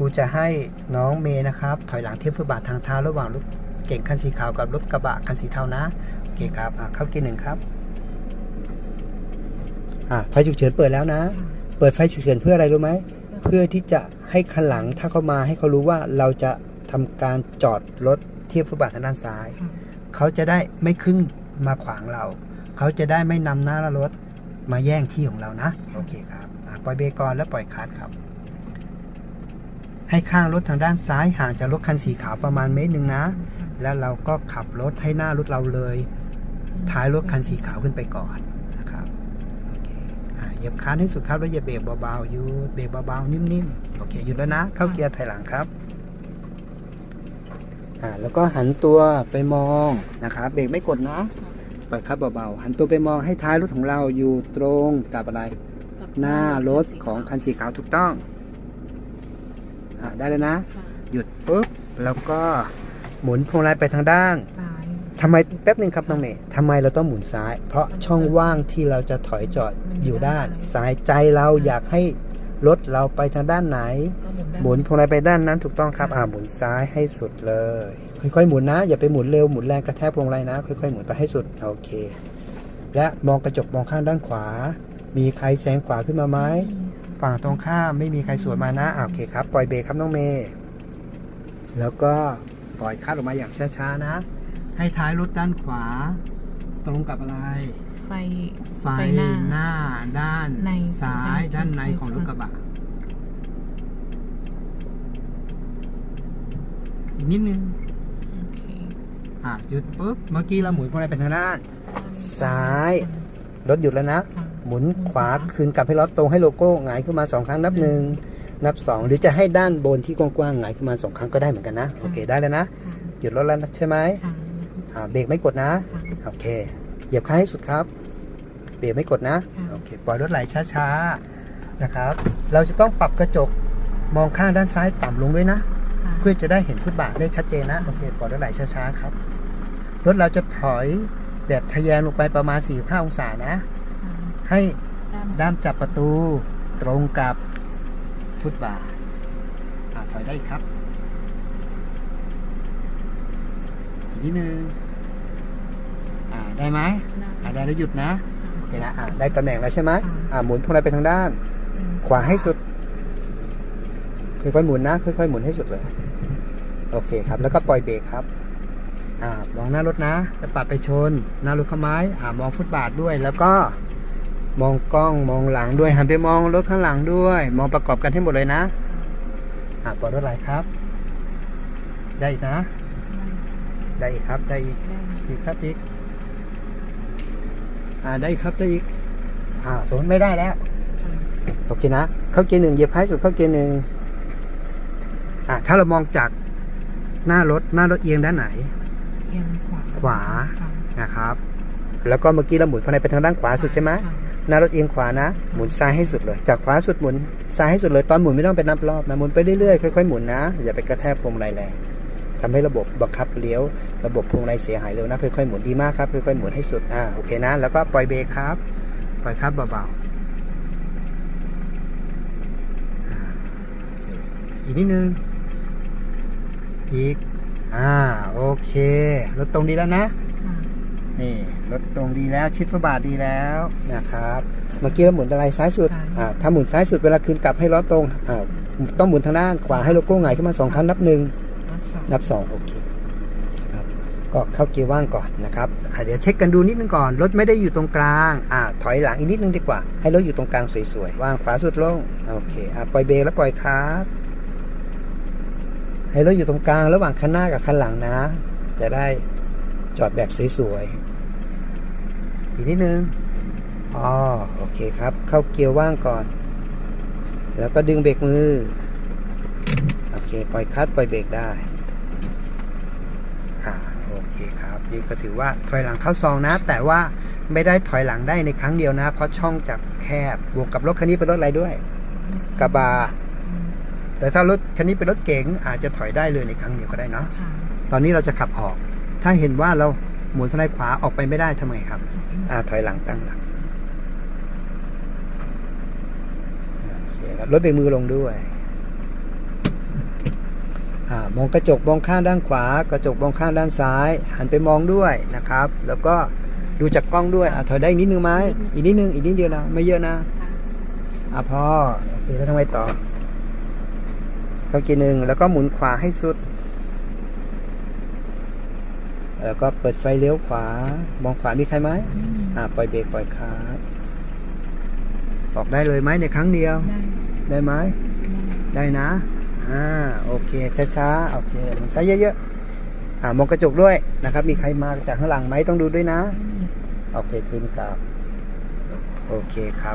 ครูจะให้น้องเมย์นะครับ ถอยหลังเทียบฟุตบาททางเท้าระหว่างรถเก่งคันสีขาวกับรถกระบะคันสีเทานะโอเคครับอะเข้าเกียร์หนึ่งครับอะไฟฉุกเฉินเปิดแล้วนะ เปิดไฟฉุกเฉินเพื่ออะไรรู้ไหมเพื่อที่จะให้คันหลังถ้าเขามาให้เขารู้ว่าเราจะทำการจอดรถเทียบฟุตบาททางด้านซ้าย เขาจะได้ไม่ขึ้นมาขวางเรา เขาจะได้ไม่นำหน้ารถมาแย่งที่ของเรานะ โอเคครับปล่อยเบรกก่อนแล้วปล่อยคลัตช์ครับ ให้ข้างรถทางด้านซ้ายห่างจากรถคันสีขาวประมาณเมตรหนึ่งนะ แล้วเราก็ขับรถให้หน้ารถเราเลย ท้ายรถคันสีขาวขึ้นไปก่อนนะครับโอเคอะเหยียบคันให้สุดครับแล้วเหยียบเบรกเบาๆหยุดเบรกเบาๆนิ่มๆโอเคหยุดแล้วนะ เข้าเกียร์ถอยหลังครับอ่าแล้วก็หันตัวไปมองนะครับเบรกไม่กดนะปล่อยครับเบาๆหันตัวไปมองให้ท้ายรถของเราอยู่ตรงกับอะไร หน้ารถของคันสีขาวถูกต้อง อ่าได้แล้วนะ หยุดปุ๊บแล้วก็หมุนพวงมาลัยไปทางด้านซ้ายทำไมแป๊บหนึ่งครับน้องเมย์ทำไมเราต้องหมุนซ้าย เพราะช่องว่างที่เราจะถอยจอดอยู่ด้านซ้ายใจเราอยากให้รถเราไปทางด้านไหนก็หมุนได้หมุนพวงมาลัยไปด้านนั้นถูกต้องครับอ่าหมุนซ้ายให้สุดเลย ค่อยๆหมุนนะ อย่าไปหมุนเร็วหมุนแรงกระแทกพวงมาลัยนะ ค่อยๆหมุนไปให้สุดโอเค และมองกระจกมองข้างด้านขวา มีใครแซงขวาขึ้นมาไหม ฝั่งตรงข้ามไม่มีใครสวนมานะอ่าโอเคครับ ปล่อยเบรกครับน้องเมย์ แล้วก็ปล่อยคาดออกมาอย่างช้าๆนะ ให้ท้ายรถด้านขวา ตรงกับอะไร ไฟ ไฟไฟหน้าหน้า ด้านในซ้าย ด้าด้านนในของรถกระบะ อีกนิดนึงโอเคอะหยุดปุ๊บ เมื่อกี้เราหมุนพวงมาลัยไปทางด้าน ซ้าย รถหยุดแล้วนะค่ะ หมุนขวาคืนกลับให้ล้อตรงให้โลโก้หงายขึ้นมาสองครั้งนับหนึ่งนับสองหรือจะให้ด้านบนที่กว้างๆหงายขึ้นมาสองครั้งก็ได้เหมือนกันนะ โอเคได้แล้วนะค่ะหยุดรถแล้วใช่ไหมค่ะอ่าเบรกไม่กดนะค่ะโอเค เหยียบคันให้สุดครับ เบรกไม่กดนะค่ะโอเค ปล่อยรถไหลช้าๆ นะครับ เราจะต้องปรับกระจกมองข้างด้านซ้ายต่ำลงด้วยนะค่ะเพื่อจะได้เห็นฟุตบาทได้ชัดเจนนะ โอเค ปล่อยรถไหลช้าๆ ครับ รถเราจะถอยแบบทะแยงลงไปประมาณ45องศานะ ให้ด้านด้ามจับประตูตรงกับฟุตบาทอ่าถอยได้อีกครับ อีกนิดนึงอ่าได้ไหมอ่าได้แล้วหยุดนะโอเคนะอ่าได้ตำแหน่งแล้วใช่ไหมอ่าหมุนพวงมาลัยไปทางด้าน ขวาให้สุดค่อยๆหมุนนะค่อยๆหมุนให้สุดเลยโอเคครับ แล้วก็ปล่อยเบรกครับอ่ามองหน้ารถนะจะปัดไปชนหน้ารถเข้าไม้อ่ามองฟุตบาทด้วยแล้วก็ มองกล้องมองหลังด้วยหันไปมองรถข้างหลังด้วย มองประกอบกันให้หมดเลยนะอ่าปล่อยรถไหลครับ ได้อีกนะ ได้อีกครับ ได้อีกอีกครับอีกอ่าได้อีกครับได้อีกอ่าสนไม่ได้แล้วโอเคนะ เข้าเกียร์หนึ่งเหยียบท้ายสุดเข้าเกียร์หนึ่งอ่าถ้าเรามองจากหน้ารถหน้ารถเอียงด้านไหน เอียงขวาขวาค่ะนะครับ แล้วก็เมื่อกี้เราหมุนภายในไปทางด้านขวาสุดใช่ไหมค่ะหน้ารถเอียงขวานะ หมุนซ้ายให้สุดเลย จากขวาสุดหมุนซ้ายให้สุดเลย ตอนหมุนไม่ต้องไปนับรอบนะ หมุนไปเรื่อยๆ ค่อยๆ หมุนนะ อย่าไปกระแทกพวงมาลัยแรงทำให้ระบบบังคับเลี้ยว ระบบพวงมาลัยเสียหายเร็วนะ ค่อยๆ หมุนดีมากครับ ค่อยๆ หมุนให้สุด อ่า โอเคนะ แล้วก็ปล่อยเบรกครับ ปล่อยครับเบาๆอ่าโอเคอีกนิดนึง อีก อ่า โอเค รถตรงดีแล้วนะค่ะ นี่รถตรงดีแล้วชิดฝาบาทดีแล้วนะครับเมื่อกี้เราหมุนอะไรซ้ายสุดอ่าถ้าหมุนซ้ายสุดเวลาคืนกลับให้ล้อตรงอ่าต้องหมุนทางด้านขวาให้โลโก้หงายขึ้นมาสองครั้งนับหนึ่งนับสองนับสองโอเคครับก็เข้าเกียร์ว่างก่อนนะครับอ่าเดี๋ยวเช็คกันดูนิดนึงก่อน รถไม่ได้อยู่ตรงกลางอ่าถอยหลังอีกนิดนึงดีกว่า ให้รถอยู่ตรงกลางสวยๆว่างขวาสุดลงโอเคอ่าปล่อยเบรกแล้วปล่อยครับให้รถอยู่ตรงกลางระหว่างคันหน้ากับคันหลังนะ จะได้จอดแบบสวยๆ อีกนิดนึงอ๋อโอเคครับ เข้าเกียร์ว่างก่อน แล้วก็ดึงเบรกมือ โอเค ปล่อยคลัดปล่อยเบรกได้อ่าโอเคครับนี่ก็ถือว่าถอยหลังเข้าซองนะ แต่ว่าไม่ได้ถอยหลังได้ในครั้งเดียวนะ เพราะช่องจากแคบบวกกับรถคันนี้เป็นรถอะไรด้วย กระบะแต่ถ้ารถคันนี้เป็นรถเก๋งอาจจะถอยได้เลยในครั้งเดียวก็ได้เนาะค่ะตอนนี้เราจะขับออก ถ้าเห็นว่าเราหมุนทางด้านขวาออกไปไม่ได้ทำไงครับ อ่าถอยหลังตั้งหลังโอเคแล้วลดเบรกมือลงด้วยมองกระจกมองข้างด้านขวา กระจกมองข้างด้านซ้าย หันไปมองด้วยนะครับ แล้วก็ดูจากกล้องด้วยอะถอยได้อีกนิดนึงไหมอีกนิดนึงอีกนิดเดียวนะไม่เยอะนะอะพอโอเคแล้วทำไมต่อทำกีหนึ่งแล้วก็หมุนขวาให้สุด แล้วก็เปิดไฟเลี้ยวขวา มองขวามีใครไหมไม่มีอ่าปล่อยเบรกปล่อยคาร์บออกได้เลยไหมในครั้งเดียว ได้ได้ไหมได้ได้นะอ่าโอเคช้าๆโอเคมันใช้เยอะๆอ่ามองกระจกด้วยนะครับ มีใครมาจากข้างหลังไหมต้องดูด้วยนะไม่มีโอเคคืนกลับโอเคครับ